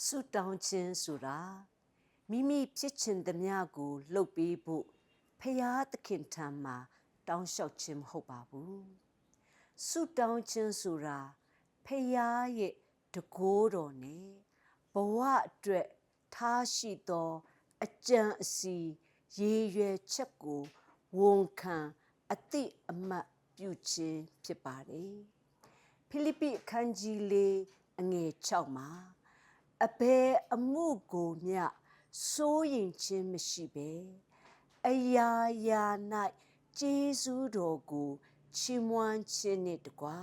ဆူတောင်းခြင်းဆိုတာမိမိဖြစ်ချင်သမျှကိုလှုပ်ပေးဖို့ဖရာသခင်ထံမှာတောင်းလျှောက်ခြင်းမဟုတ်ပါဘူးဆူတောင်းခြင်းဆိုတာဖရာရဲ့တကိုးတော်နဲ့ဘဝအတွက်ထားရှိသောအကြံအစီရည်ရွယ်ချက်ကိုဝန်ခံအတိအမှတ်ပြုခြင်းဖြစ်ပါတယ်ဖိလိပ္ပိအခန်းကြီးလေးအငယ်6မှာ အဘယ်အမှုကိုမျှစိုးရင်ခြင်းမရှိဘဲအရာရာ၌ကျေးဇူးတော်ကိုချီးမွမ်းခြင်းနှင့်တကွာ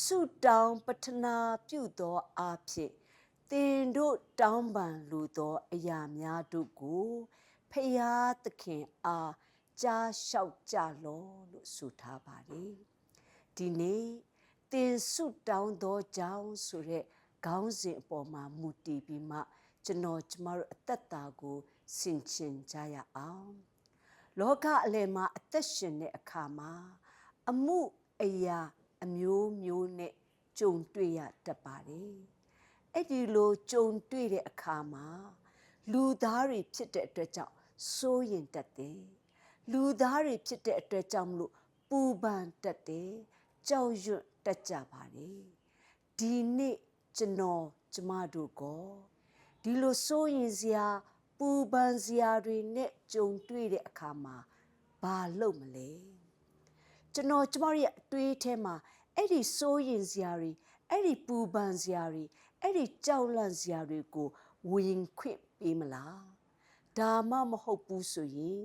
ဆုတောင်းပတနာပြုသောအဖြစ်သင်တို့တောင်းပန်လိုသောအရာများတို့ကိုဖယားသခင်အားကြားလျှောက်ကြလောလို့ဆိုထားပါတယ်ဒီနေ့သင်ဆုတောင်းသောကြောင့်ဆိုတဲ့ ခေါင်းစဉ်အပေါ်မှာမူတည်ပြီးမှကျွန်တော်ကျမတို့အသက်တာကိုဆင်ခြင်ကြရအောင်လောကအလယ်မှာအသက်ရှင်တဲ့အခါမှာအမှုအရာအမျိုးမျိုးနဲ့ကြုံတွေ့ရတတ်ပါတယ်အဲ့ဒီလိုကြုံတွေ့တဲ့အခါမှာလူသားတွေဖြစ်တဲ့အတွက်ကြောင့်စိုးရင်တတ်တယ်လူသားတွေဖြစ်တဲ့အတွက်ကြောင့်မလို့ပူပန်တတ်တယ်ကြောက်ရွံ့တတ်ကြပါတယ်ဒီနေ့ ကျွန်တော်ကျမတို့ကောဒီလိုစိုးရင်စရာပူပန်စရာတွေနဲ့ကြုံတွေ့တဲ့အခါမှာဘာလုပ်မလဲကျွန်တော်ကျမတို့ရဲ့အတွေးထဲမှာအဲ့ဒီစိုးရင်စရာတွေအဲ့ဒီပူပန်စရာတွေအဲ့ဒီကြောက်လန့်စရာတွေကိုဝင်ခွင့်ပေးမလားဒါမှမဟုတ်ဘူးဆိုရင်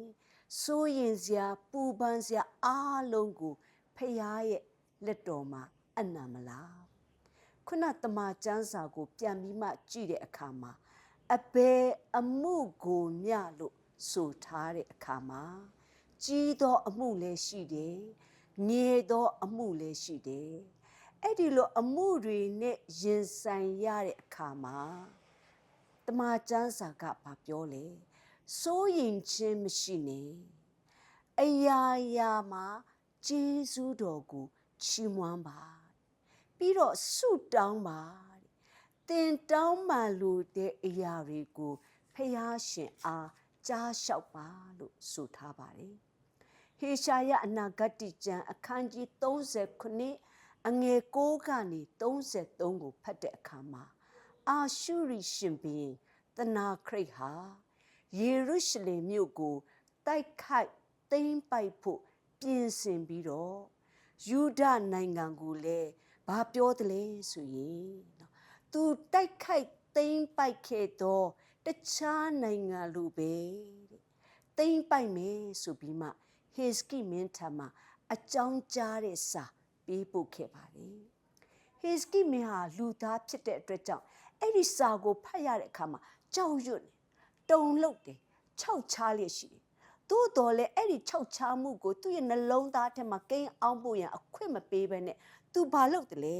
စိုးရင်စရာပူပန်စရာအားလုံးကိုဖရားရဲ့လက်တော်မှာအနံမလား ခုနတမချန်းစာကို ပြန်ပြီးမှကြည့်တဲ့အခါမှာအဘယ်အမှုကိုမျှလို့ဆိုထားတဲ့အခါမှာကြီးသောအမှုလည်းရှိတယ်ငယ်သောအမှုလည်းရှိတယ်အဲ့ဒီလိုအမှုတွေနဲ့ရင်ဆိုင်ရတဲ့အခါမှာတမချန်းစာကဘာပြောလဲစိုးရင်ခြင်းမရှိနဲ့အရာရာမှာဂျေဇုတော်ကိုချီးမွမ်းပါ ပြီးတော့ဆုတောင်းပါတင်တောင်းမှလို့တဲ့အရာတွေကိုဖះရှင်အားကြားလျှောက်ပါလို့ဆိုထားပါတယ်ဟေရှာယအနာဂတ်ကျမ်းအခန်းကြီး39အငယ်6ကနေ33ကိုဖတ်တဲ့အခါမှာအာရှုရိရှင်ဘုရင်တနာခရိတ်ဟာယေရုရှလင်မြို့ကိုတိုက်ခိုက်သိမ်းပိုက်ဖို့ပြင်ဆင်ပြီးတော့ယူဒနိုင်ငံကိုလည်း ဘာပြောတယ်လဲဆိုရင်နော်သူတိုက်ခိုက်သိမ်းပိုက်ခဲ့တော့တခြားနိုင်ငံလူပဲတဲ့သိမ်းပိုက်မယ်ဆိုပြီးမှဟေစကိမင်းထံမှာအကြောင်းကြားတဲ့စာပေးပို့ခဲ့ပါတယ်ဟေစကိမင်းဟာလူသားဖြစ်တဲ့အတွက်ကြောင့်အဲ့ဒီစာကိုဖတ်ရတဲ့အခါမှာကြောက်ရွံ့တယ်တုန်လှုပ်တယ်ခြောက်ချားလျက်ရှိတယ် သို့တော်လည်းအဲ့ဒီခြောက်ချားမှုကိုသူ့ရဲ့နှလုံးသားထဲမှာကိန်းအောင်ဖို့ရန်အခွင့်မပေးဘဲနဲ့သူဘာလုပ်တယ်လဲ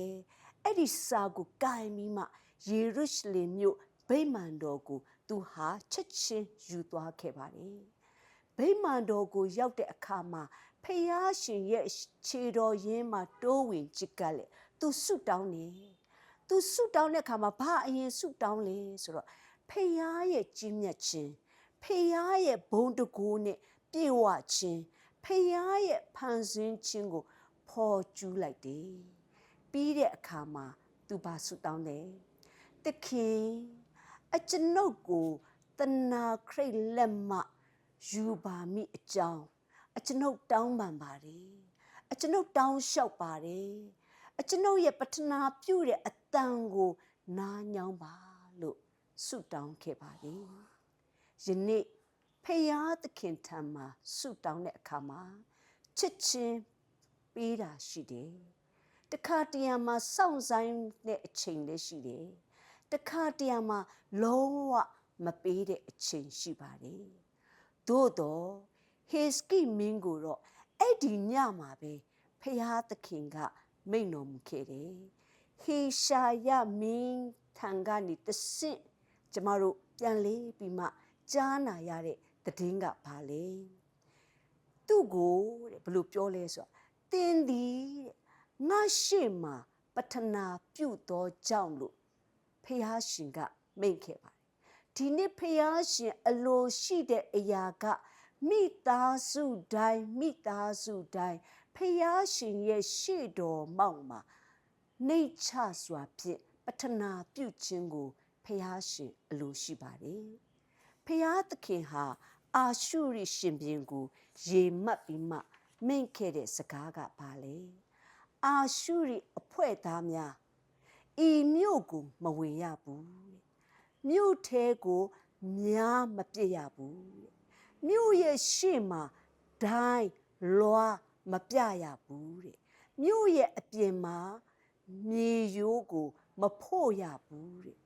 အဲ့ဒီစာကိုကင်ပြီးမှယေရုရှလင်မြို့ဗိမာန်တော်ကိုသူဟာချက်ချင်းယူသွားခဲ့ပါတယ်ဗိမာန်တော်ကိုရောက်တဲ့အခါမှာဖယားရှင်ရဲ့ခြေတော်ရင်းမှာတိုးဝင်ကြည့်ကလေသူဆုတောင်းနေသူဆုတောင်းတဲ့အခါမှာဘာအရင်ဆုတောင်းလဲဆိုတော့ဖယားရဲ့ကြီးမြတ်ခြင်း ဖေယားရဲ့ဘုံတကူနဲ့ပြေဝခြင်းဖေယားရဲ့ဖန်ဆင်းခြင်းကိုဖော်ကျူးလိုက်တယ်ပြီးတဲ့အခါမှာသူပါဆုတောင်းတယ်တခင်အကျွန်ုပ်ကိုတနာခရိတ်လက်မှယူပါမိအကြောင်းအကျွန်ုပ်တောင်းပန်ပါတယ်အကျွန်ုပ်တောင်းလျှောက်ပါတယ်အကျွန်ုပ်ရဲ့ပထနာပြုတဲ့အတန်ကို နားညောင်းပါလို့ဆုတောင်းခဲ့ပါတယ် ယနေ့ဖယားသခင်ထံမှာဆုတောင်းတဲ့အခါမှာချစ်ချင်းပေးတာရှိတယ်တခါတရံမှာစောင့်ဆိုင်တဲ့အချိန်လည်းရှိတယ်တခါတရံမှာလုံးဝမပေးတဲ့အချိန်ရှိပါတယ်သို့တော့ဟေစကိမင်းကိုတော့အဲ့ဒီညမှာပဲဖယားသခင်ကမိန့်တော်မူခဲ့တယ်ဟေရှာယမင်းထံကနေတဆင့်ကျမတို့ပြန်လေးပြီးမှ ကြားနာရတဲ့တည်င်းကဘာလဲသူ့ကိုတဲ့ဘလို့ပြောလဲဆိုတော့တင်းသည်တဲ့ငါရှေ့မှာပထနာပြုတ်သောကြောင့်လို့ဖះရှင်ကမိန့်ခဲ့ပါတယ်ဒီနေ့ဖျားရှင်အလိုရှိတဲ့အရာကမိသားစုတိုင်းမိသားစုတိုင်းဖျားရှင်ရဲ့ရှေ့တော်မောက်မှာနှိတ်ချစွာဖြင့်ပထနာပြုခြင်းကိုဖျားရှင်အလိုရှိပါတယ် ဖျားသခင်ဟာအာရှုရိရှင်ဘင်ကိုရေမှတ်ပြီးမှမိန့်ခဲ့တဲ့စကားကပါလေအာရှုရိအဖွဲ့သားများဤမြို့ကိုမဝင်ရဘူးတဲ့မြို့ထဲကိုများမပြစ်ရဘူးတဲ့မြို့ရဲ့ရှေ့မှာဒိုင်းလွားမပြရဘူးတဲ့မြို့ရဲ့အပြင်မှာမြေရိုးကို မဖို့ရဘူးတဲ့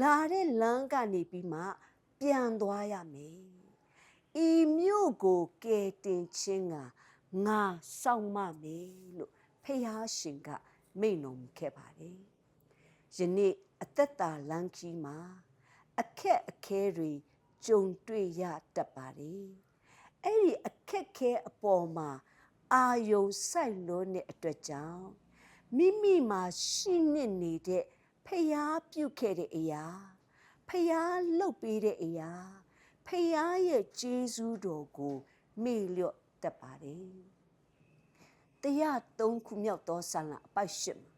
လာတဲ့လမ်းကနေပြီးမှ ပြန်သွားရမယ်ဤမြို့ကိုကယ်တင်ခြင်းကငါစောင့်မမယ်လို့ဖះရှင်ကမိန့်တော်မူခဲ့ပါတယ်ယနေ့အသက်တာလမ်းခီးမှာအခက်အခဲတွေကြုံတွေ့ရတတ်ပါတယ်အဲ့ဒီအခက်ခဲအပေါ်မှာအာယုံဆိုင်လို့တဲ့အတွက်ကြောင့်မိမိမှာရှိနေနေတဲ့ဖျားပြုတ်ခဲ့တဲ့အရာ ဖျားလှုပ်ပေးတဲ့အရာဖျားရဲ့ကျေးဇူးတော်ကိုမေ့လျော့တတ်ပါတယ်တရားသုံးခုမြောက်သောဆန္ဒအပိုက်ရှစ်မှာ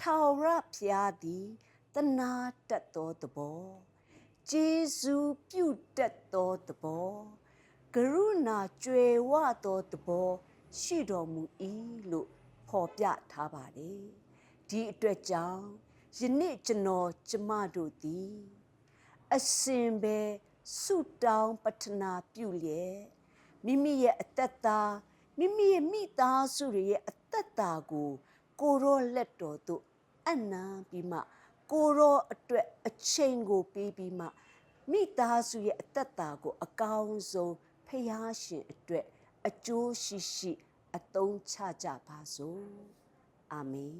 ထာဝရဖျားသည်တနာတတ်သောသဘောကျေးဇူးပြုတတ်သောသဘောကရုဏာကြွယ်ဝသောသဘောရှိတော်မူ၏လို့ဖော်ပြထားပါတယ်ဒီအတွက်ကြောင့်ယနေ့ကျွန်တော်ကျမတို့သည် အစဉ်ပဲဆုတောင်းပတနာပြုလျက်မိမိရဲ့အသက်တာမိမိရဲ့မိသားစုတွေရဲ့အသက်တာကိုကိုရောလက်တော်သို့အနံပြီးမှကိုရောအတွက်အချိန်ကိုပေးပြီးမှမိသားစုရဲ့အသက်တာကိုအကောင်းဆုံးဖျားရှင်အတွက်အကျိုးရှိရှိအသုံးချကြပါစို့အာမင်